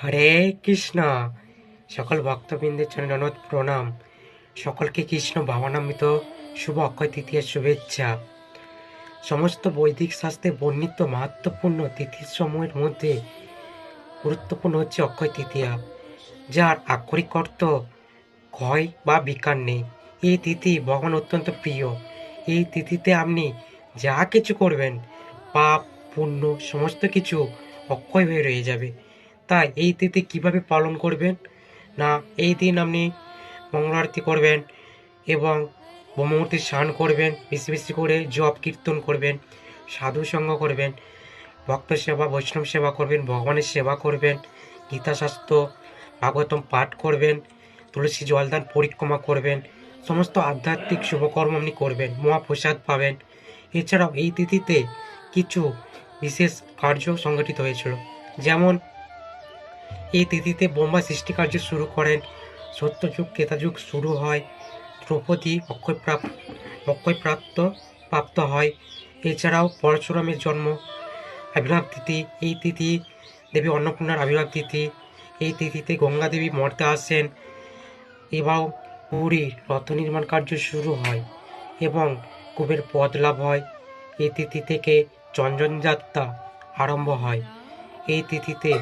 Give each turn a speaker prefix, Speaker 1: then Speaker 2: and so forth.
Speaker 1: হরে কৃষ্ণ। সকল ভক্তবৃন্দের জন্য ননদ প্রণাম। সকলকে কৃষ্ণ ভাবানামিত, শুভ অক্ষয় তৃতীয়ার শুভেচ্ছা। সমস্ত বৈদিক শাস্ত্রে বর্ণিত মাহাত্মপূর্ণ তিথির সময়ের মধ্যে গুরুত্বপূর্ণ হচ্ছে অক্ষয় তৃতীয়া, যার আক্ষরিক অর্থ ক্ষয় বা বিকার নেই। এই তিথি ভগবান অত্যন্ত প্রিয়। এই তিথিতে আপনি যা কিছু করবেন, পাপ, পুণ্য, সমস্ত কিছু অক্ষয় হয়ে রয়ে যাবে। তাই এই তিথি কীভাবে পালন করবেন? না, এই দিন আপনি মঙ্গল আরতি করবেন এবং ব্রহ্মমূর্তি স্নান করবেন বেশি বেশি করে জপ কীর্তন করবেন, সাধু সঙ্গ করবেন, ভক্ত সেবা, বৈষ্ণব সেবা করবেন, ভগবানের সেবা করবেন গীতাশাস্ত্র ভাগবতম পাঠ করবেন, তুলসী জলদান পরিক্রমা করবেন, সমস্ত আধ্যাত্মিক শুভকর্ম আপনি করবেন, মহাপ্রসাদ পাবেন। এছাড়াও এই তিথিতে কিছু বিশেষ কার্য সংগঠিত হয়েছিল। যেমন এই তিথিতে বোম্বা সৃষ্টি কার্য শুরু করেন। সত্যযুগ কেতাযুগ শুরু হয়। দ্রৌপদী অক্ষয় প্রাপ প্রাপ্ত হয়। এছাড়াও পরশুরামের জন্ম। আবির্ভাব তিথি এই তিথি দেবী অন্নপূর্ণার আবির্ভাব তিথি। এই তিথিতে গঙ্গা দেবী মর্তে আসেন। এবং পুরীর রথ নির্মাণ কার্য শুরু হয় এবং কুবের পদ লাভ হয়। এই তিথি থেকে চন্দনযাত্রা আরম্ভ হয়। এই তিথিতে